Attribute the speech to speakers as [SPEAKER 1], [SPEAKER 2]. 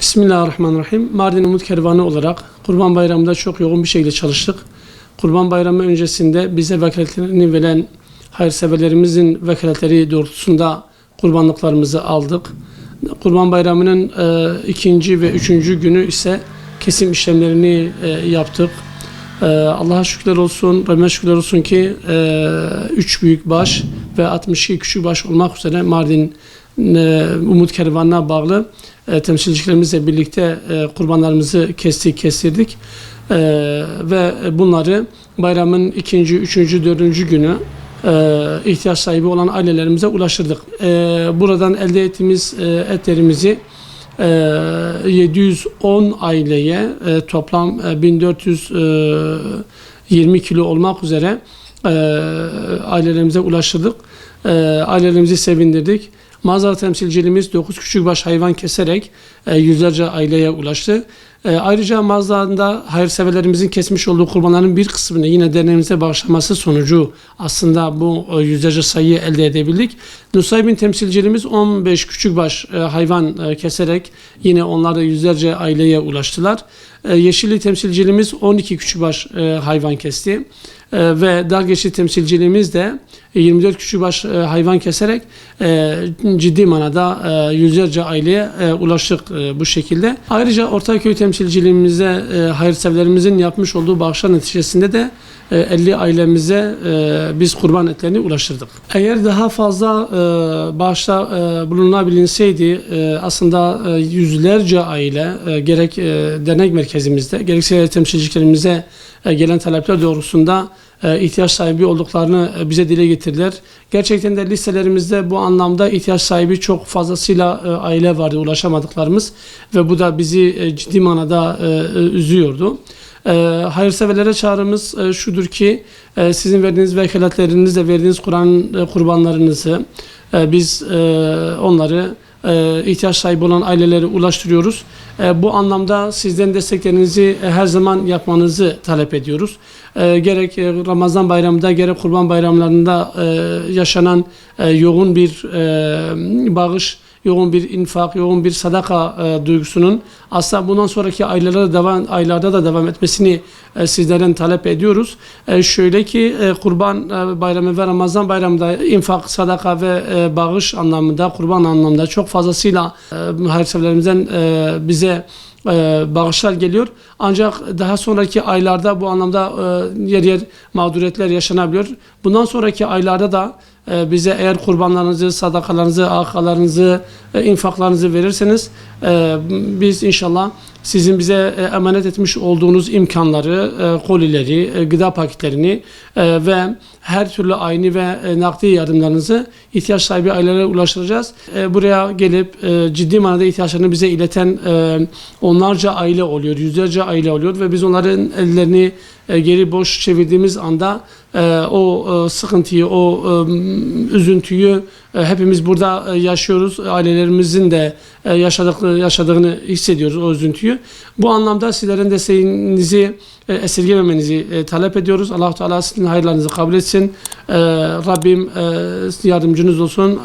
[SPEAKER 1] Bismillahirrahmanirrahim. Mardin Umut Kervanı olarak Kurban Bayramı'nda çok yoğun bir şekilde çalıştık. Kurban Bayramı öncesinde bize vekaletlerini veren hayırseverlerimizin vekaletleri doğrultusunda kurbanlıklarımızı aldık. Kurban Bayramı'nın e, ikinci ve üçüncü günü ise kesim işlemlerini e, yaptık. E, Allah'a şükürler olsun, Rabbime şükürler olsun ki e, üç büyük baş ve 62 küçük baş olmak üzere Mardin Umut Kervanı'na bağlı e, temsilcilerimizle birlikte e, kurbanlarımızı kestik, kestirdik. E, ve bunları bayramın ikinci, üçüncü, dördüncü günü e, ihtiyaç sahibi olan ailelerimize ulaştırdık. E, buradan elde ettiğimiz etlerimizi e, 710 aileye toplam e, 1420 kilo olmak üzere e, ailelerimize ulaştırdık. E, ailelerimizi sevindirdik. Mağaza temsilciliğimiz 9 küçükbaş hayvan keserek e, yüzlerce aileye ulaştı. E, ayrıca mağazada hayırseverlerimizin kesmiş olduğu kurbanların bir kısmını yine derneğimize bağışlaması sonucu aslında bu e, yüzlerce sayıyı elde edebildik. Nusaybin temsilciliğimiz 15 küçükbaş e, hayvan e, keserek yine onlar da yüzlerce aileye ulaştılar. E, Yeşilli temsilciliğimiz 12 küçükbaş e, hayvan kesti. E, ve Dalgeçli temsilciliğimiz de 24 küçükbaş e, hayvan keserek e, ciddi manada e, yüzlerce aileye e, ulaştık e, bu şekilde. Ayrıca Ortaköy temsilciliğimize e, hayırseverlerimizin yapmış olduğu bağışlar neticesinde de e, 50 ailemize e, biz kurban etlerini ulaştırdık. Eğer daha fazla e, bağışta e, bulunabilinseydi e, aslında e, yüzlerce aile e, gerek e, dernek merkezimizde gerekse temsilcilerimize e, gelen talepler doğrusunda e, ihtiyaç sahibi olduklarını e, bize dile getirdiler. Gerçekten de listelerimizde bu anlamda ihtiyaç sahibi çok fazlasıyla e, aile vardı ulaşamadıklarımız ve bu da bizi e, ciddi manada e, e, üzüyordu. E, hayırseverlere çağrımız e, şudur ki e, sizin verdiğiniz vekaletlerinizle verdiğiniz Kur'an e, kurbanlarınızı e, biz e, onları e, ihtiyaç sahibi olan ailelere ulaştırıyoruz. E, bu anlamda sizden desteklerinizi e, her zaman yapmanızı talep ediyoruz. E, gerek e, Ramazan bayramında gerek Kurban bayramlarında e, yaşanan e, yoğun bir e, bağış yoğun bir infak, yoğun bir sadaka e, duygusunun aslında bundan sonraki aylarda devam aylarda da devam etmesini e, sizlerden talep ediyoruz. E, şöyle ki e, Kurban e, Bayramı ve Ramazan Bayramı'nda infak, sadaka ve e, bağış anlamında, kurban anlamında çok fazlasıyla e, hayırseverlerimizden e, bize e, bağışlar geliyor. Ancak daha sonraki aylarda bu anlamda e, yer yer mağduriyetler yaşanabiliyor. Bundan sonraki aylarda da bize eğer kurbanlarınızı, sadakalarınızı, akalarınızı, e, infaklarınızı verirseniz e, biz inşallah sizin bize e, emanet etmiş olduğunuz imkanları, kolileri, gıda paketlerini ve her türlü aynı ve nakdi yardımlarınızı ihtiyaç sahibi ailelere ulaştıracağız. Buraya gelip ciddi manada ihtiyaçlarını bize ileten onlarca aile oluyor, yüzlerce aile oluyor ve biz onların ellerini e, geri boş çevirdiğimiz anda e, o e, sıkıntıyı, o üzüntüyü hepimiz burada yaşıyoruz. Ailelerimizin de e, yaşadığını hissediyoruz o üzüntüyü. Bu anlamda sizlerin desteğinizi e, esirgememenizi talep ediyoruz. Allah-u Teala sizin hayırlarınızı kabul etsin. Rabbim yardımcınız olsun.